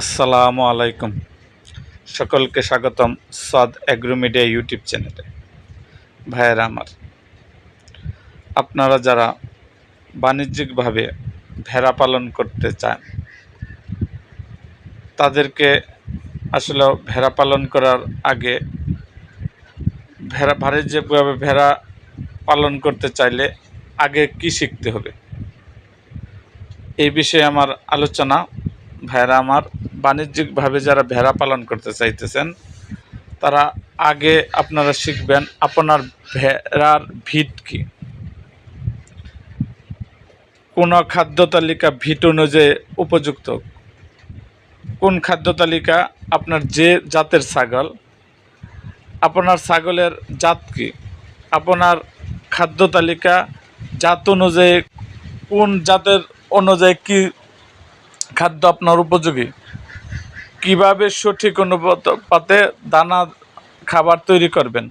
আসসালামু আলাইকুম। সকলকে স্বাগতম সাদ অ্যাগ্রো মিডিয়া ইউটিউব চ্যানেলে। ভাইয়েরা আমার, আপনারা যারা বাণিজ্যিকভাবে ভেড়া পালন করতে চান, তাদেরকে আসলে ভেড়া পালন করার আগে ভেড়া, বাণিজ্যিকভাবে ভেড়া পালন করতে চাইলে আগে কি শিখতে হবে? এই বিষয়ে আমার আলোচনা ভাইরা আমার বাণিজ্যিকভাবে যারা ভেড়া পালন করতে চাইতেছেন, তারা আগে আপনারা শিখবেন আপনার ভেড়ার ভিট কি। কোন খাদ্য তালিকা ভিট অনুযায়ী উপযুক্ত। কোন খাদ্য তালিকা আপনার যে জাতের ছাগল, আপনার ছাগলের জাত কি, আপনার খাদ্য তালিকা জাত অনুযায়ী কোন জাতের অনুযায়ী কি খাদ্য আপনার উপযোগী? কীভাবে সঠিক অনুপাতে দানা খাবার তৈরি করবেন?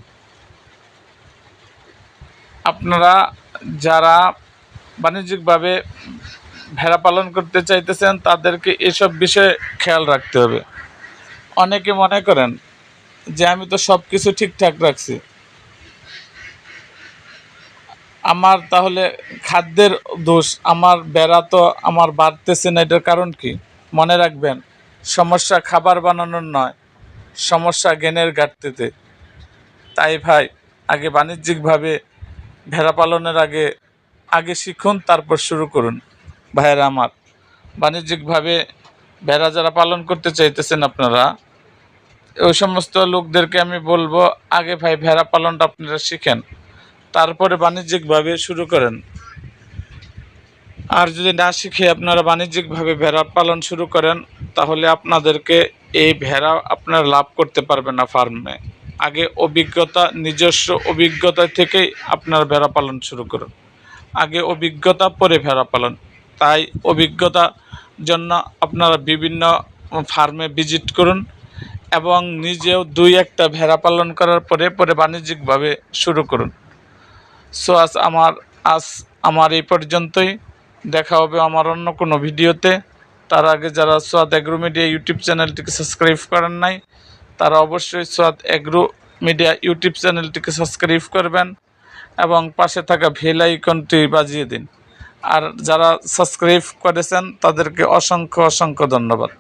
আপনারা যারা বাণিজ্যিকভাবে ভেড়া পালন করতে চাইতেছেন, তাদেরকে এসব বিষয়ে খেয়াল রাখতে হবে। অনেকে মনে করেন যে, আমি তো সব কিছু ঠিকঠাক রাখছি। আমার তাহলে খাদ্যের দোষ, আমার বেড়া তো আমার বাড়তেছে না, এটার কারণ কি? মনে রাখবেন, সমস্যা খাবার বানানোর নয়, সমস্যা জ্ঞানের ঘাটতিতে। তাই ভাই, আগে বাণিজ্যিকভাবে ভেড়া পালনের আগে আগে শিখুন, তারপর শুরু করুন। ভাইয়েরা আমার, বাণিজ্যিকভাবে ভেড়া যারা পালন করতে চাইতেছেন আপনারা, ওই সমস্ত লোকদেরকে আমি বলব, আগে ভাই, ভেড়া পালনটা আপনারা শিখেন। তারপরে বাণিজ্যিকভাবে শুরু করেন। আর যদি না শিখে আপনারা বাণিজ্যিকভাবে ভেড়া পালন শুরু করেন, তাহলে আপনাদেরকে এই ভেড়া আপনারা লাভ করতে পারবেন না ফার্মে। আগে অভিজ্ঞতা, নিজস্ব অভিজ্ঞতা থেকেই আপনারা ভেড়া পালন শুরু করুন। আগে অভিজ্ঞতা, পরে ভেড়া পালন। তাই অভিজ্ঞতা জন্য আপনারা বিভিন্ন ফার্মে ভিজিট করুন এবং নিজেও দুই একটা ভেড়া পালন করার পরে পরে বাণিজ্যিকভাবে শুরু করুন। সো আজ আমার আজ আমার এই পর্যন্তই। দেখা হবে আমার অন্য কোনো ভিডিওতে। তার আগে যারা সোয়াদ অ্যাগ্রো মিডিয়া ইউটিউব চ্যানেলটিকে সাবস্ক্রাইব করেন নাই, তারা অবশ্যই সোয়াদ অ্যাগ্রো মিডিয়া ইউটিউব চ্যানেলটিকে সাবস্ক্রাইব করবেন এবং পাশে থাকা ভেল আইকনটি বাজিয়ে দিন। আর যারা সাবস্ক্রাইব করেছেন, তাদেরকে অসংখ্য অসংখ্য ধন্যবাদ।